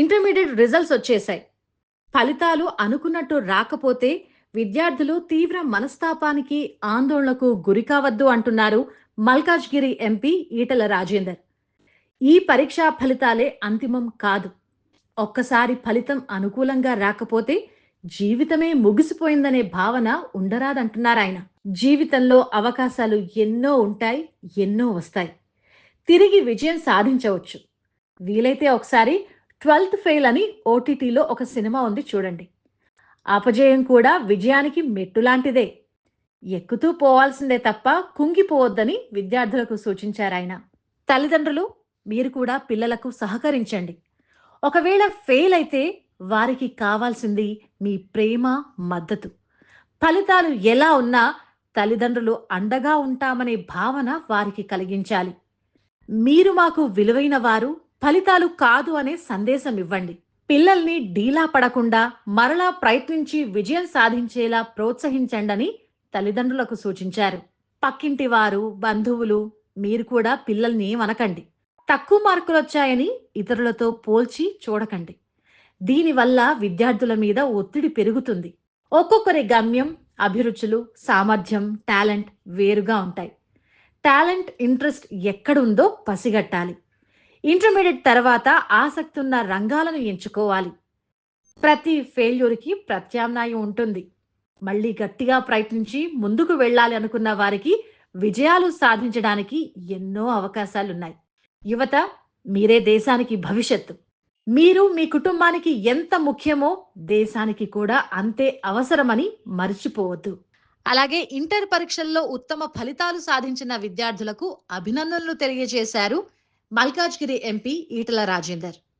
Intermediate results వచ్చేసాయి ఫలితాలు అనుకున్నట్టు రాకపోతే విద్యార్థులు తీవ్ర మనస్తాపానికి ఆందోళనకు గురికావద్దు అంటున్నారు మల్కాజ్గిరి ఎంపీ ఈటల రాజేందర్. ఈ పరీక్షా ఫలితాలే అంతిమం కాదు. ఒక్కసారి ఫలితం అనుకూలంగా రాకపోతే జీవితమే ముగిసిపోయిందనే భావన ఉండరాదంటున్నారు ఆయన. జీవితంలో అవకాశాలు ఎన్నో ఉంటాయి ఎన్నో వస్తాయి. తిరిగి విజయం సాధించవచ్చు. వీలైతే ఒకసారి ట్వెల్త్ ఫెయిల్ అని ఓటీటీలో ఒక సినిమా ఉంది చూడండి. అపజయం కూడా విజయానికి మెట్టు లాంటిదే. ఎక్కుతూ పోవాల్సిందే తప్ప కుంగిపోవద్దని విద్యార్థులకు సూచించారు ఆయన తల్లిదండ్రులు మీరు కూడా పిల్లలకు సహకరించండి. ఒకవేళ ఫెయిల్ అయితే వారికి కావాల్సింది మీ ప్రేమ మద్దతు. ఫలితాలు ఎలా ఉన్నా తల్లిదండ్రులు అండగా ఉంటామనే భావన వారికి కలిగించాలి. మీరు మాకు విలువైన వారు ఫలితాలు కాదు అనే సందేశం ఇవ్వండి. పిల్లల్ని డీలా పడకుండా మరలా ప్రయత్నించి విజయం సాధించేలా ప్రోత్సహించండని తల్లిదండ్రులకు సూచించారు. పక్కింటి వారు బంధువులు మీరు కూడా పిల్లల్ని వనకండి తక్కువ మార్కులు వచ్చాయని ఇతరులతో పోల్చి చూడకండి. దీనివల్ల విద్యార్థుల మీద ఒత్తిడి పెరుగుతుంది. ఒక్కొక్కరి గమ్యం అభిరుచులు సామర్థ్యం టాలెంట్ వేరుగా ఉంటాయి. టాలెంట్ ఇంట్రెస్ట్ ఎక్కడుందో పసిగట్టాలి. ఇంటర్మీడియట్ తర్వాత ఆసక్తి ఉన్న రంగాలను ఎంచుకోవాలి. ప్రతి ఫెయిల్యూర్కి ప్రత్యామ్నాయం ఉంటుంది. మళ్ళీ గట్టిగా ప్రయత్నించి ముందుకు వెళ్ళాలి అనుకున్న వారికి విజయాలు సాధించడానికి ఎన్నో అవకాశాలున్నాయి. యువత మీరే దేశానికి భవిష్యత్తు. మీరు మీ కుటుంబానికి ఎంత ముఖ్యమో దేశానికి కూడా అంతే అవసరమని మర్చిపోవద్దు. అలాగే ఇంటర్ పరీక్షల్లో ఉత్తమ ఫలితాలు సాధించిన విద్యార్థులకు అభినందనలు తెలియజేశారు మల్కాజ్గిరి ఎంపీ ఈటల రాజేందర్.